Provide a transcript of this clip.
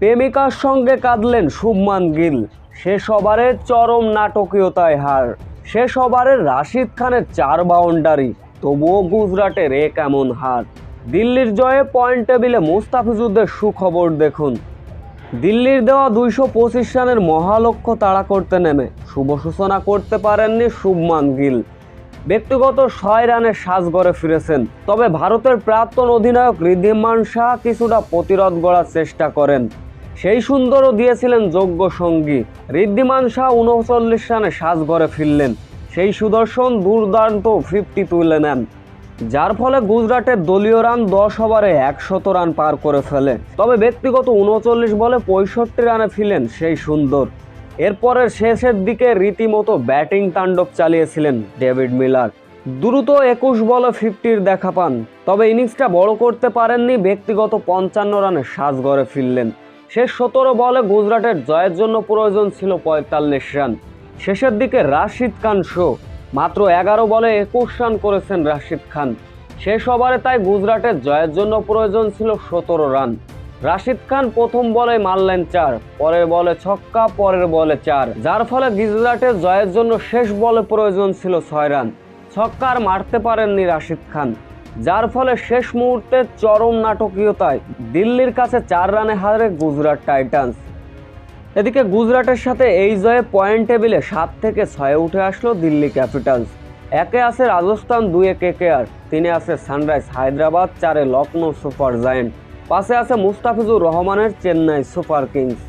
প্রেমিকার সঙ্গে কাঁদলেন শুভমান গিল। শেষ ওভারে চরম নাটকীয়তায় হার। শেষ ওভারে রাশিদ খানের চার বাউন্ডারি। তবুও গুজরাটের এ কেমন হার? দিল্লির জয়ে পয়েন্ট টেবিলে মুস্তাফিজুদ্দের সুখবর দেখুন। দিল্লির দেওয়া দুইশো পঁচিশ রানের মহালক্ষ্য তাড়া করতে নেমে। শুভ সূচনা করতে পারেননি শুভমান গিল। ব্যক্তিগত ছয় রানের সাজ গড়ে ফিরেছেন। তবে ভারতের প্রাক্তন অধিনায়ক ঋদ্ধিমান শাহ কিছুটা প্রতিরোধ গড়ার চেষ্টা করেন। সেই সুন্দরও দিয়েছিলেন যোগ্য সঙ্গী। ঋদ্ধিমান শাহ উনচল্লিশ রানে সাজ গড়ে ফিরলেন। সেই সুদর্শন দুর্দান্ত ফিফটি তুলে নেন। যার ফলে গুজরাটের দলীয় রান দশ ওভারে একশত রান পার করে ফেলে। তবে ব্যক্তিগত উনচল্লিশ বলে পঁয়ষট্টি রানে ফিরলেন সেই সুন্দর। এরপরের শেষের দিকে রীতিমতো ব্যাটিং তাণ্ডব চালিয়েছিলেন ডেভিড মিলার। দ্রুত একুশ বলে ফিফটির দেখা পান। তবে ইনিংসটা বড় করতে পারেননি ব্যক্তিগত পঞ্চান্ন রানে সাজ গড়ে ফিরলেন। শেষ সতেরো বলে গুজরাটের জয়ের জন্য প্রয়োজন ছিল পঁয়তাল্লিশ রান। শেষের দিকে রাশিদ খান শো। মাত্র এগারো বলে একুশ রান করেছেন রাশিদ খান। শেষ ওভারে তাই গুজরাটের জয়ের জন্য প্রয়োজন ছিল সতেরো রান। রাশিদ খান প্রথম বলে মারলেন চার, পরের বলে ছক্কা, পরের বলে চার। যার ফলে গুজরাটের জয়ের জন্য শেষ বলে প্রয়োজন ছিল ছয় রান। ছক্কা আর মারতে পারেননি রাশিদ খান। যার ফলে শেষ মুহূর্তে চরম নাটকীয়তায় দিল্লির কাছে চার রানে হারে গুজরাট টাইটান্স। এদিকে গুজরাটের সাথে এই জয়ে পয়েন্ট টেবিলে সাত থেকে ছয়ে উঠে আসলো দিল্লি ক্যাপিটালস। একে আছে রাজস্থান, দুয়ে কেকেআর তিনে আছে সানরাইজ হায়দ্রাবাদ, চারে লখনৌ সুপার জায়েন্ট। পাশে আছে মুস্তাফিজুর রহমানের চেন্নাই সুপার কিংস।